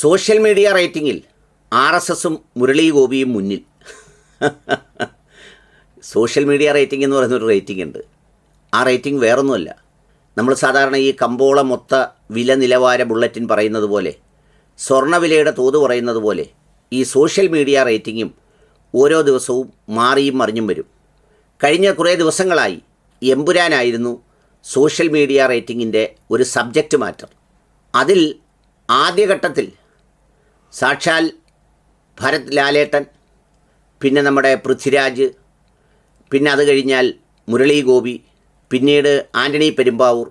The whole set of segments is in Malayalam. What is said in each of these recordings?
സോഷ്യൽ മീഡിയ റേറ്റിംഗിൽ ആർ എസ് എസും മുരളി ഗോപിയും മുന്നിൽ. സോഷ്യൽ മീഡിയ റേറ്റിംഗ് എന്ന് പറയുന്നൊരു റേറ്റിംഗ് ഉണ്ട്. ആ റേറ്റിംഗ് വേറൊന്നുമല്ല. നമ്മൾ സാധാരണ ഈ കമ്പോള മൊത്ത വില നിലവാര ബുള്ളറ്റിൻ പറയുന്നത് പോലെ സ്വർണവിലയുടെ തോത് പറയുന്നത് പോലെ ഈ സോഷ്യൽ മീഡിയ റേറ്റിങ്ങും ഓരോ ദിവസവും മാറിയും മറിഞ്ഞും വരും. കഴിഞ്ഞ കുറേ ദിവസങ്ങളായി എമ്പുരാനായിരുന്നു സോഷ്യൽ മീഡിയ റേറ്റിങ്ങിന്റെ ഒരു സബ്ജക്റ്റ് മാറ്റർ. അതിൽ ആദ്യഘട്ടത്തിൽ സാക്ഷാൽ ഭരത് ലാലേട്ടൻ പിന്നെ നമ്മുടെ പൃഥ്വിരാജ് പിന്നെ അത് കഴിഞ്ഞാൽ മുരളി ഗോപി പിന്നീട് ആന്റണി പെരുമ്പാവൂർ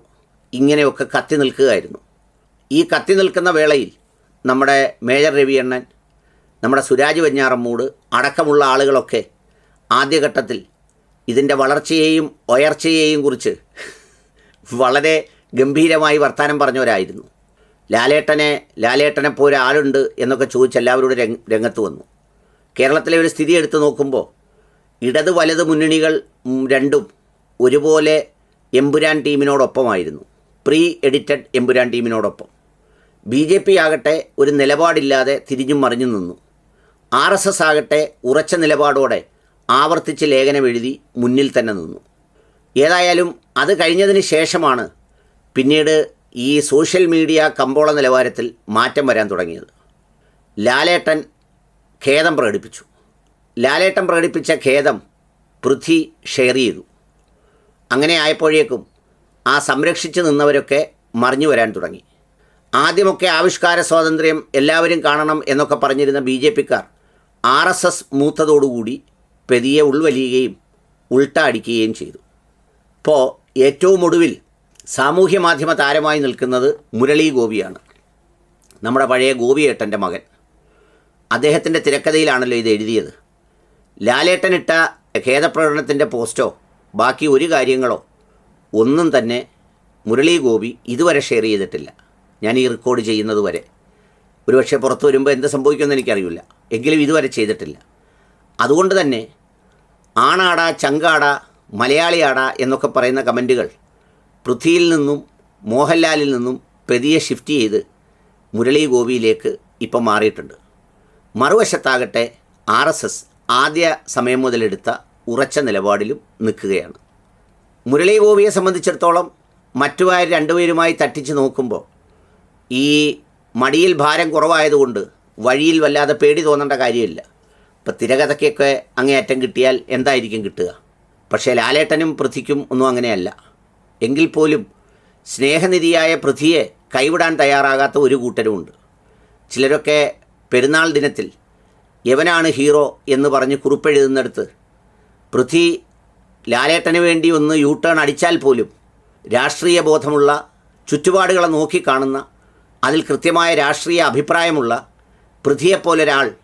ഇങ്ങനെയൊക്കെ കത്തി നിൽക്കുകയായിരുന്നു. ഈ കത്തി നിൽക്കുന്ന വേളയിൽ നമ്മുടെ മേജർ രവിയണ്ണൻ നമ്മുടെ സുരാജ് വെഞ്ഞാറമ്മൂട് അടക്കമുള്ള ആളുകളൊക്കെ ആദ്യഘട്ടത്തിൽ ഇതിന്റെ വളർച്ചയെയും ഉയർച്ചയെയും കുറിച്ച് വളരെ ഗംഭീരമായി വർത്തമാനം പറഞ്ഞവരായിരുന്നു. ലാലേട്ടനെ ലാലേട്ടനെ പോലെ ആളുണ്ട് എന്നൊക്കെ ചോദിച്ച് എല്ലാവരുടെ രംഗ രംഗത്ത് വന്നു. കേരളത്തിലെ ഒരു സ്ഥിതി എടുത്തു നോക്കുമ്പോൾ ഇടത് വലത് മുന്നണികൾ രണ്ടും ഒരുപോലെ എമ്പുരാൻ ടീമിനോടൊപ്പമായിരുന്നു. പ്രീ എഡിറ്റഡ് എമ്പുരാൻ ടീമിനോടൊപ്പം. ബി ജെ പി ആകട്ടെ ഒരു നിലപാടില്ലാതെ തിരിഞ്ഞും മറിഞ്ഞു നിന്നു. ആർ എസ് എസ് ആകട്ടെ ഉറച്ച നിലപാടോടെ ആവർത്തിച്ച് ലേഖനം എഴുതി മുന്നിൽ തന്നെ നിന്നു. ഏതായാലും അത് കഴിഞ്ഞതിന് ശേഷമാണ് പിന്നീട് ഈ സോഷ്യൽ മീഡിയ കമ്പോള നിലവാരത്തിൽ മാറ്റം വരാൻ തുടങ്ങിയത്. ലാലേട്ടൻ ഖേദം പ്രകടിപ്പിച്ചു. ലാലേട്ടൻ പ്രകടിപ്പിച്ച ഖേദം പൃഥ്വി ഷെയർ ചെയ്തു. അങ്ങനെ ആയപ്പോഴേക്കും ആ സംരക്ഷിച്ചു നിന്നവരൊക്കെ മറിഞ്ഞു വരാൻ തുടങ്ങി. ആദ്യമൊക്കെ ആവിഷ്കാര സ്വാതന്ത്ര്യം എല്ലാവരും കാണണം എന്നൊക്കെ പറഞ്ഞിരുന്ന ബി ജെ പിക്കാർ ആർ എസ് എസ് മൂത്തതോടുകൂടി പെതിയെ ഉൾവലിയുകയും ഉൾട്ട അടിക്കുകയും ചെയ്തു. ഇപ്പോൾ ഏറ്റവും ഒടുവിൽ സാമൂഹ്യ മാധ്യമ താരമായി നിൽക്കുന്നത് മുരളി ഗോപിയാണ്. നമ്മുടെ പഴയ ഗോപിയേട്ടന്റെ മകൻ. അദ്ദേഹത്തിന്റെ തിരക്കഥയിലാണല്ലോ ഇത് എഴുതിയത്. ലാലേട്ടനിട്ട ഖേദപ്രകടനത്തിന്റെ പോസ്റ്റോ ബാക്കി ഒരു കാര്യങ്ങളോ ഒന്നും തന്നെ മുരളി ഗോപി ഇതുവരെ ഷെയർ ചെയ്തിട്ടില്ല. ഞാൻ ഈ റെക്കോർഡ് ചെയ്യുന്നത് വരെ. ഒരുപക്ഷെ പുറത്ത് വരുമ്പോൾ എന്ത് സംഭവിക്കുമെന്ന് എനിക്കറിയില്ല. എങ്കിലും ഇതുവരെ ചെയ്തിട്ടില്ല. അതുകൊണ്ട് തന്നെ ആണാട ചങ്കാട മലയാളിയാട എന്നൊക്കെ പറയുന്ന കമന്റുകൾ പൃഥ്വിയിൽ നിന്നും മോഹൻലാലിൽ നിന്നും പ്രതിയെ ഷിഫ്റ്റ് ചെയ്ത് മുരളി ഗോപിയിലേക്ക് ഇപ്പം മാറിയിട്ടുണ്ട്. മറുവശത്താകട്ടെ ആർ എസ് എസ് ആദ്യ സമയം മുതലെടുത്ത ഉറച്ച നിലപാടിലും നിൽക്കുകയാണ്. മുരളി ഗോപിയെ സംബന്ധിച്ചിടത്തോളം മറ്റുമായ രണ്ടുപേരുമായി തട്ടിച്ച് നോക്കുമ്പോൾ ഈ മടിയിൽ ഭാരം കുറവായതുകൊണ്ട് വഴിയിൽ വല്ലാതെ പേടി തോന്നേണ്ട കാര്യമില്ല. ഇപ്പം തിരകഥയ്ക്കൊക്കെ അങ്ങേയറ്റം കിട്ടിയാൽ എന്തായിരിക്കും കിട്ടുക? പക്ഷേ ലാലേട്ടനും പൃഥ്വിക്കും ഒന്നും അങ്ങനെയല്ല. എങ്കിൽ പോലും സ്നേഹനിധിയായ പൃഥ്വിയെ കൈവിടാൻ തയ്യാറാകാത്ത ഒരു കൂട്ടരുമുണ്ട്. ചിലരൊക്കെ പെരുന്നാൾ ദിനത്തിൽ യവനാണ് ഹീറോ എന്ന് പറഞ്ഞ് കുറിപ്പെഴുതുന്നിടത്ത് പൃഥ്വി ലാലേട്ടന് വേണ്ടി ഒന്ന് യൂ ടേൺ അടിച്ചാൽ പോലും രാഷ്ട്രീയ ബോധമുള്ള ചുറ്റുപാടുകളെ നോക്കിക്കാണുന്ന അതിൽ കൃത്യമായ രാഷ്ട്രീയ അഭിപ്രായമുള്ള പൃഥ്വിയെപ്പോലൊരാൾ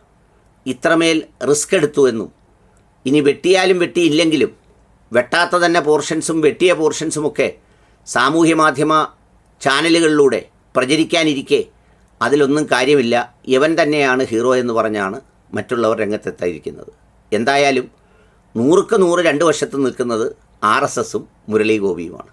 ഇത്രമേൽ റിസ്ക് എടുത്തു എന്നും ഇനി വെട്ടിയാലും വെട്ടിയില്ലെങ്കിലും വെട്ടാത്ത തന്നെ പോർഷൻസും വെട്ടിയ പോർഷൻസുമൊക്കെ സാമൂഹ്യ മാധ്യമ ചാനലുകളിലൂടെ പ്രചരിക്കാനിരിക്കെ അതിലൊന്നും കാര്യമില്ല. ഇവൻ തന്നെയാണ് ഹീറോ എന്ന് പറഞ്ഞാണ് മറ്റുള്ളവർ രംഗത്തെത്തായിരിക്കുന്നത് എന്തായാലും നൂറുക്ക് നൂറ് രണ്ട് വശത്ത് നിൽക്കുന്നത് ആർ എസ് എസും മുരളി ഗോപിയുമാണ്.